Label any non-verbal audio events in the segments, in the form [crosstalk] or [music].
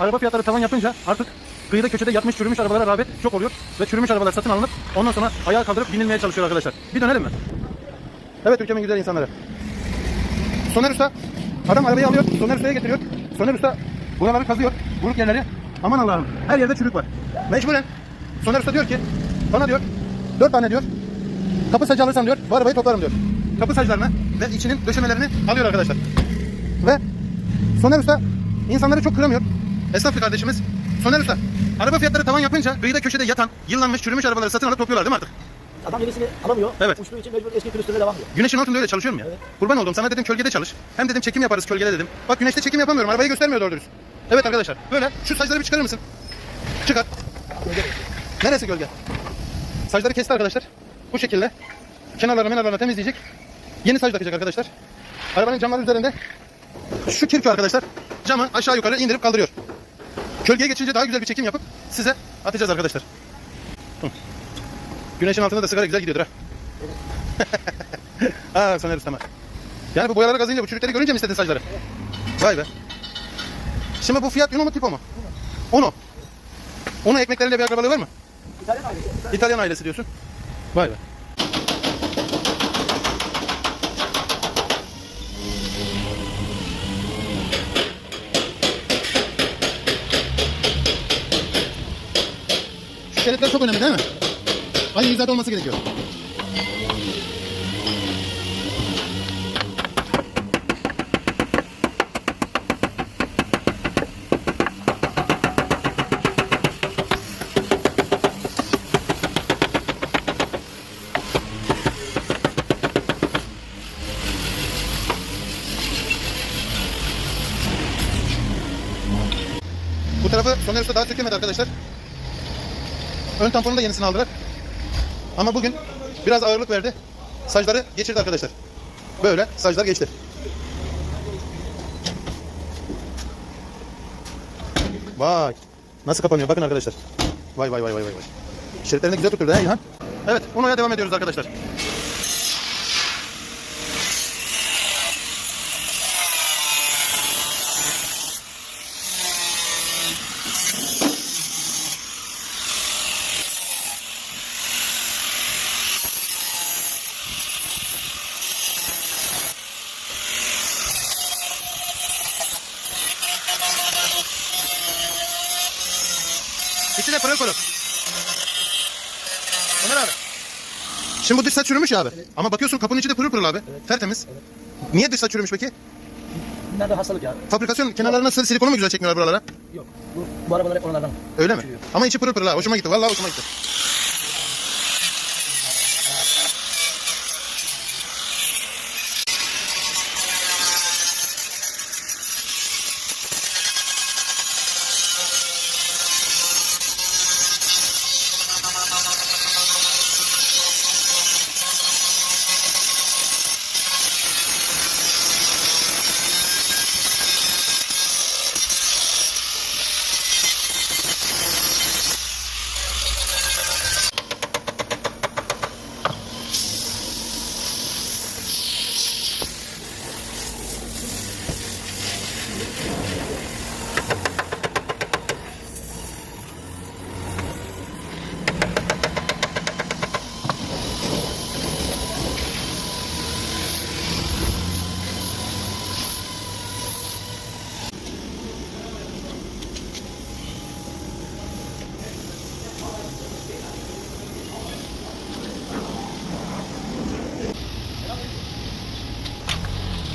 araba fiyatları tavan yapınca artık kıyıda köşede yatmış çürümüş arabalara rağbet çok oluyor. Ve çürümüş arabalar satın alınıp ondan sonra ayağa kaldırıp binilmeye çalışıyor arkadaşlar. Bir dönelim mi? Evet ülkemin güzel insanları. Soner Usta adam arabayı alıyor, Soner Usta'ya getiriyor. Soner Usta buraları kazıyor, buruk yerleri. Aman Allah'ım her yerde çürük var. Mecburen Soner Usta diyor ki bana diyor dört tane diyor kapı sacı alırsam diyor bu arabayı toplarım diyor. Kapı saclarını ve içinin döşemelerini alıyor arkadaşlar. Ve Soner Usta insanları çok kıramıyor. Esnaf bir kardeşimiz. Soner Usta araba fiyatları tavan yapınca kıyıda köşede yatan, yıllanmış, çürümüş arabaları satın alıp topluyorlar değil mi artık? Adam yenisini alamıyor. Evet. Uçtuğu için mecbur eski külüstüne devam ediyor. Güneşin altında öyle çalışıyorum ya. Evet. Kurban oldum sana dedim gölgede çalış. Hem dedim çekim yaparız gölgede dedim. Bak güneşte çekim yapamıyorum. Arabayı göstermiyor doğru dürüst. Evet arkadaşlar. Böyle şu saçları bir çıkarır mısın? Çıkar. Neresi gölge? Saçları kesti arkadaşlar. Bu şekilde. Kenarlarını kenarlarını temizleyecek. Yeni saç takacak arkadaşlar. Arabanın camları üzerinde şu kirpi arkadaşlar camı aşağı yukarı indirip kaldırıyor. Gölgeye geçince daha güzel bir çekim yapıp size atacağız arkadaşlar. Hı. Güneşin altında da sigara güzel gidiyordur ha. [laughs] Ha Soner Ustama. Yani bu boyaları kazıyınca bu çürükleri görünce mi istedin saçları? Vay be. Şimdi bu fiyat Uno mu tipo mu? Uno. Uno ekmekleriyle bir akrabalığı var mı? İtalyan ailesi. İtalyan ailesi diyorsun. Vay be. Şeritler çok önemli değil mi? Aynı hizada olması gerekiyor. Bu tarafı Soner Usta daha sökemedi arkadaşlar. Ön tamponu da yenisini aldılar. Ama bugün biraz ağırlık verdi. Saçları geçirdi arkadaşlar. Böyle saçlar geçti. Vay. Nasıl kapanıyor bakın arkadaşlar. Vay vay vay vay vay. Şeritlerini güzel tutturdu he İlhan. Evet Uno'ya devam ediyoruz arkadaşlar. İçi de pırıl pırıl. Ömer abi. Şimdi bu dış saç çürümüş ya abi. Ama bakıyorsun kapının içi de pırıl pırıl abi. Tertemiz. Niye dış saç çürümüş peki? Da hastalık ya. Fabrikasyon kenarlarına sil- silikonu mu güzel çekmiyorlar buralara? Yok. Bu, bu arabalar hep onlardan. Öyle mi? Çürüyor. Ama içi pırıl pırıl ha. Hoşuma gitti. Vallahi hoşuma gitti.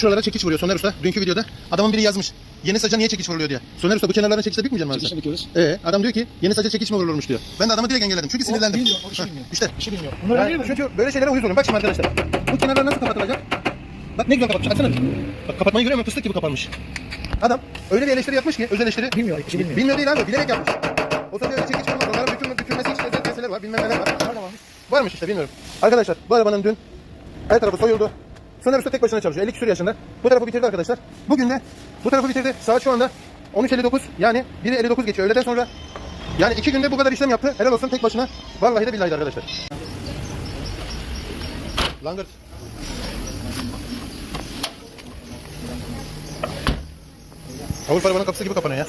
Şuralara çekiç vuruyor Soner Usta. Dünkü videoda adamın biri yazmış. Yeni saça niye çekiç vuruluyor diye. Soner Usta bu kenarlarına çekiçle bükmeyecek mi abi sen? Büküyoruz. Ee, adam diyor ki yeni saça çekiç mi vurulurmuş diyor. Ben de adamı direkt engelledim çünkü sinirlendim. bilmiyor, o işi Hah, bilmiyor. İşte. İşi bilmiyor. Yani çünkü böyle şeylere uyuz oluyorum. Bak şimdi arkadaşlar. Bu kenarlar nasıl kapatılacak? Bak ne güzel kapatmış. Açsana. bir. Bak kapatmayı görüyor musun? Fıstık gibi kapanmış. Adam öyle bir eleştiri yapmış ki, öz eleştiri. Bilmiyor, işi bilmiyor. Bilmiyor değil abi, bilerek yapmış. O sırada öyle çekiç vurulmaz. Onların bükülme, bükülmesi için özel meseleler var, bilmem neler var. Nerede varmış? Varmış işte bilmiyorum. Arkadaşlar bu arabanın dün her tarafı soyuldu. Soner Usta tek başına çalışıyor. 50 küsur yaşında. Bu tarafı bitirdi arkadaşlar. Bugün de bu tarafı bitirdi. Saat şu anda 13.59. Yani 1.59 geçiyor öğleden sonra. Yani iki günde bu kadar işlem yaptı. Helal olsun tek başına. Vallahi de billahi de arkadaşlar. Langırt. Avrupa arabanın kapısı gibi kapanıyor ya.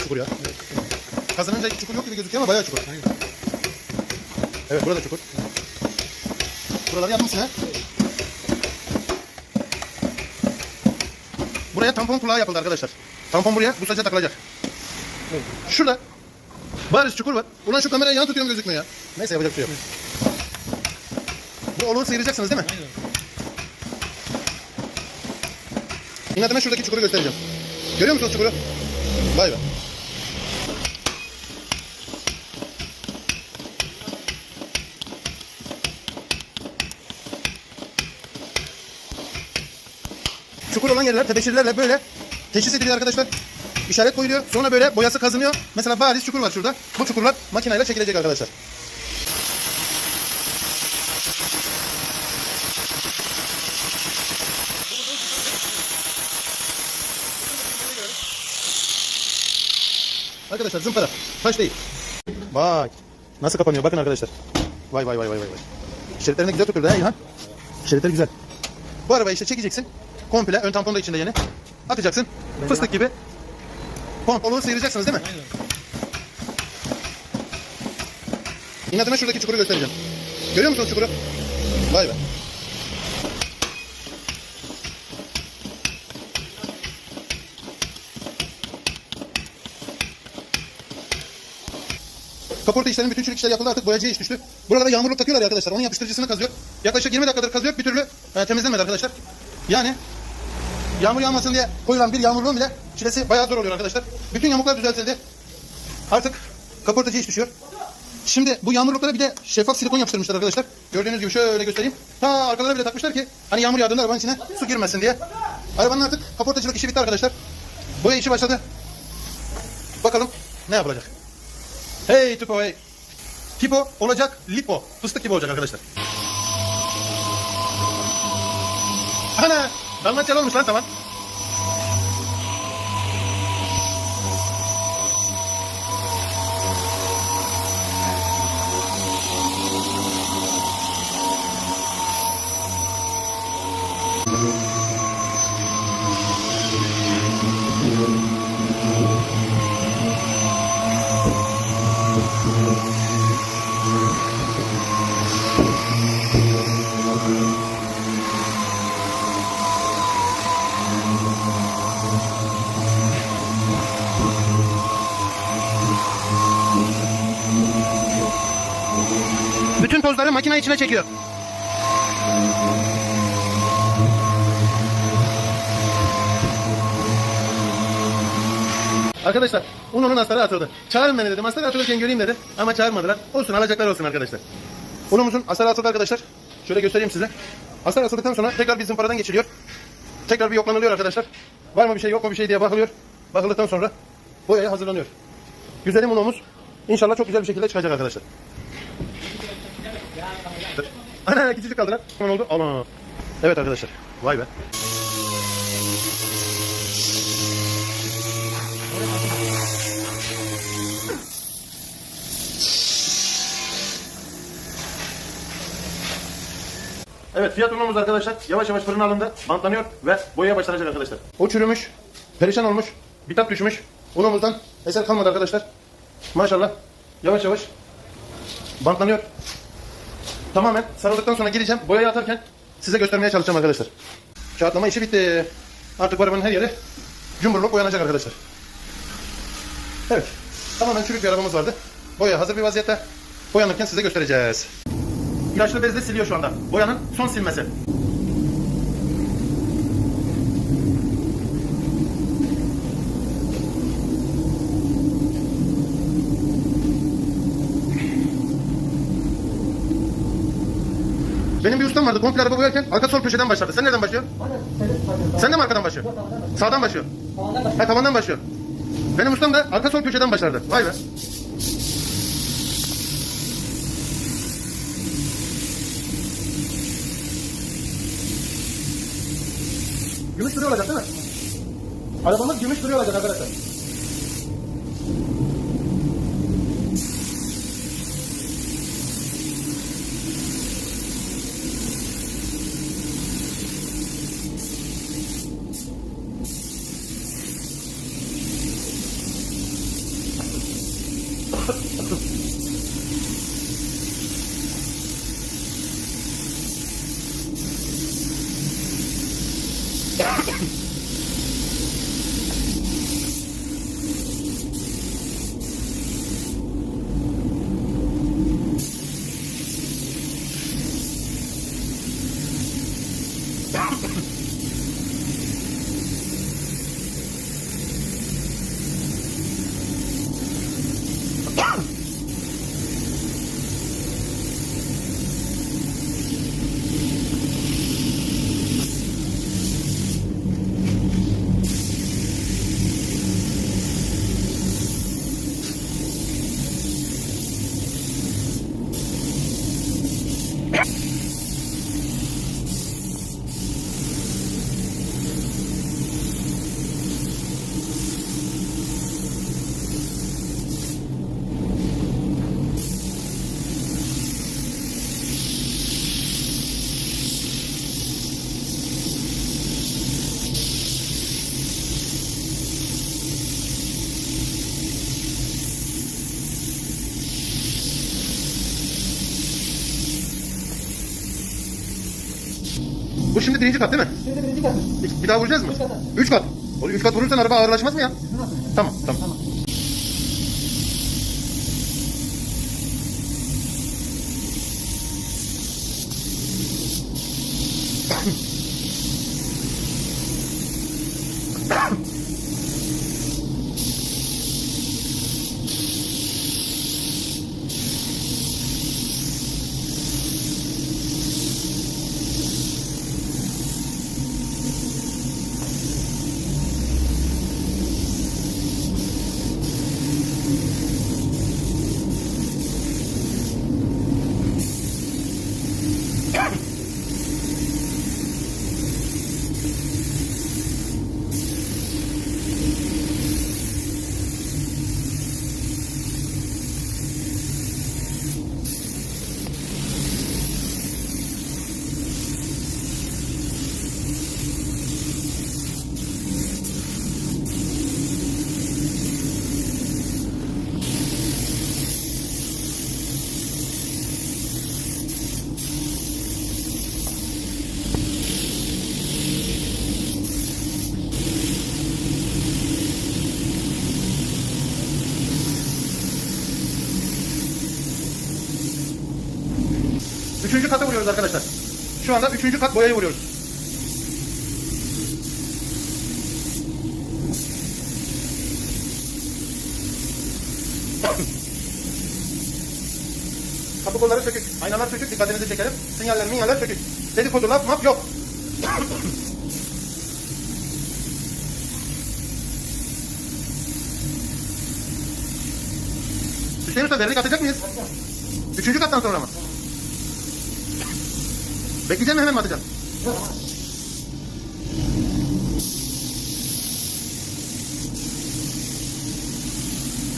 Çukur ya. Kazanınca çukur yok gibi gözüküyor ama bayağı çukur. Evet burada çukur. Buraları yapmışsın ha. Buraya tampon kulağı yapıldı arkadaşlar. Tampon buraya bu saça takılacak. Şurada bariz çukur var. Ulan şu kamerayı yan tutuyorum gözükmüyor ya. Neyse yapacak şey yok. Bu oluğu sıyıracaksınız değil mi? İnadına şuradaki çukuru göstereceğim. Görüyor musunuz çukuru? Vay be. Çukur olan yerler tebeşirlerle böyle teşhis ediliyor arkadaşlar. İşaret koyuluyor. Sonra böyle boyası kazınıyor. Mesela bariz çukur var şurada. Bu çukurlar makineyle çekilecek arkadaşlar. Arkadaşlar zımpara. Taş değil. Vay. Nasıl kapanıyor bakın arkadaşlar. Vay vay vay vay vay. Şeritlerini güzel tuturdu ha İlhan. Şeritler güzel. Bu arabayı işte çekeceksin. Komple ön tampon da içinde yeni. Atacaksın. Fıstık gibi. Pompoluğu sıyıracaksınız değil mi? İnadına şuradaki çukuru göstereceğim. Görüyor musunuz çukuru? Vay be. Kaporta işlerinin bütün çürük işleri yapıldı artık boyacıya iş düştü. Buralara yağmurluk takıyorlar arkadaşlar. Onun yapıştırıcısını kazıyor. Yaklaşık 20 dakikadır kazıyor bir türlü e, temizlenmedi arkadaşlar. Yani yağmur yağmasın diye koyulan bir yağmurluğun bile çilesi bayağı zor oluyor arkadaşlar. Bütün yamuklar düzeltildi. Artık kaportacı iş düşüyor. Şimdi bu yağmurluklara bir de şeffaf silikon yapıştırmışlar arkadaşlar. Gördüğünüz gibi şöyle göstereyim. Ta arkalara bile takmışlar ki hani yağmur yağdığında arabanın içine su girmesin diye. Arabanın artık kaportacılık işi bitti arkadaşlar. Boya işi başladı. Bakalım ne yapılacak. Hey Tipo hey. Tipo olacak lipo. Fıstık gibi olacak arkadaşlar. Ana! Dalmatyalı olmuş lan tamam. Bütün tozları makine içine çekiyor. Arkadaşlar ununun astarı atıldı. Çağırın beni dedim. Astarı atılırken göreyim dedi. Ama çağırmadılar. Olsun alacaklar olsun arkadaşlar. Unumuzun astarı atıldı arkadaşlar. Şöyle göstereyim size. Astar atıldıktan sonra tekrar bir zımparadan geçiliyor. Tekrar bir yoklanılıyor arkadaşlar. Var mı bir şey yok mu bir şey diye bakılıyor. Bakıldıktan sonra boyaya hazırlanıyor. Güzelim unumuz inşallah çok güzel bir şekilde çıkacak arkadaşlar. Ana küçücük kaldı lan. Hemen oldu. Ana. Evet arkadaşlar. Vay be. Evet fiyat unumuz arkadaşlar yavaş yavaş fırına alındı, bantlanıyor ve boyaya başlanacak arkadaşlar. O çürümüş, perişan olmuş, bitap düşmüş. Unumuzdan eser kalmadı arkadaşlar. Maşallah yavaş yavaş bantlanıyor. Tamamen sarıldıktan sonra gireceğim. Boyayı atarken size göstermeye çalışacağım arkadaşlar. Kağıtlama işi bitti. Artık bu arabanın her yeri cumburluk boyanacak arkadaşlar. Evet. Tamamen çürük bir arabamız vardı. Boya hazır bir vaziyette. Boyanırken size göstereceğiz. İlaçlı bezle siliyor şu anda. Boyanın son silmesi. Ustam vardı. Komple araba boyarken arka sol köşeden başlardı. Sen nereden başlıyorsun? Sen de mi arkadan başlıyorsun? Sağdan başlıyor. Ha tavandan başlıyor. Benim ustam da arka sol köşeden başlardı. Vay be. Gümüş duruyor olacak değil mi? Arabamız gümüş duruyor olacak arkadaşlar. Bu şimdi birinci kat değil mi? Şimdi birinci kat. Bir- daha vuracağız mı? Üç kat. Üç kat. Üç kat vurursan araba ağırlaşmaz mı ya? Tamam, tamam. Tamam. Üçüncü kata vuruyoruz arkadaşlar. Şu anda üçüncü kat boyayı vuruyoruz. Kapı kolları sökük, aynalar sökük, dikkatinizi çekelim. Sinyaller, minyaller sökük. Dedikodu, laf, maf yok. Hüseyin Usta vernik atacak mıyız? Üçüncü kattan sonra mı? Bekleyeceğim hemen mi atacağım?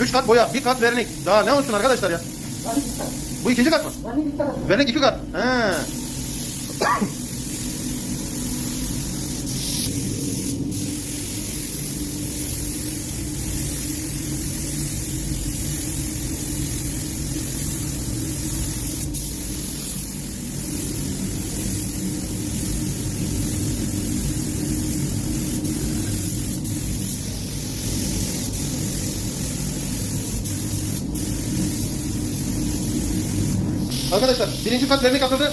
Üç kat boya, bir kat vernik. Daha ne olsun arkadaşlar ya? Bu ikinci kat mı? Vernik iki kat. He. Arkadaşlar birinci kat vernik atıldı.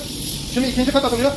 Şimdi ikinci kat atılıyor.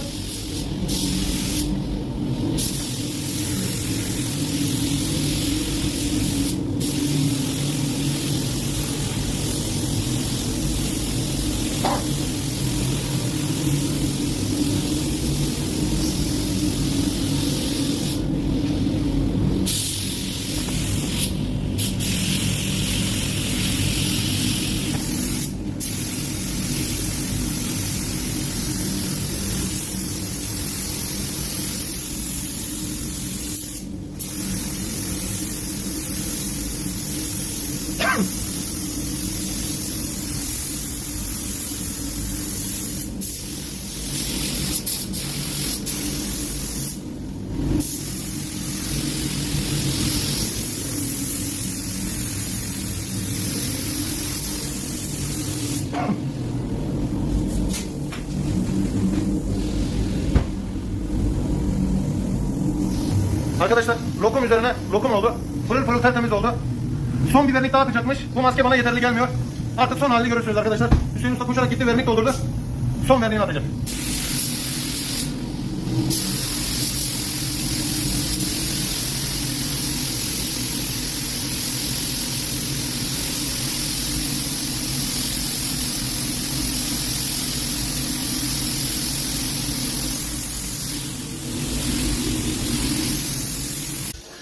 Arkadaşlar lokum üzerine lokum oldu. Pırıl pırıl tertemiz oldu. Son bir vernik daha atacakmış. Bu maske bana yeterli gelmiyor. Artık son halini görürsünüz arkadaşlar. Hüseyin Usta koşarak gitti vernik doldurdu. Son verniğini atacak.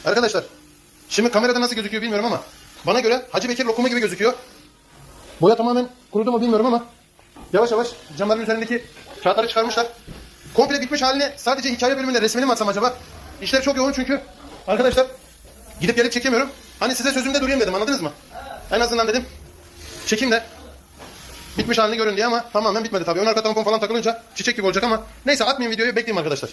Arkadaşlar şimdi kamerada nasıl gözüküyor bilmiyorum ama bana göre Hacı Bekir lokumu gibi gözüküyor. Boya tamamen kurudu mu bilmiyorum ama yavaş yavaş camların üzerindeki Kağıtları çıkarmışlar. Komple bitmiş halini sadece hikaye bölümünde resmini mi atsam acaba? İşler çok yoğun çünkü arkadaşlar gidip gelip çekemiyorum. Hani size sözümde durayım dedim anladınız mı? En azından dedim çekeyim de bitmiş halini görün diye ama tamamen bitmedi tabii. Ön arka tampon falan takılınca çiçek gibi olacak ama neyse atmayayım videoyu bekleyeyim arkadaşlar.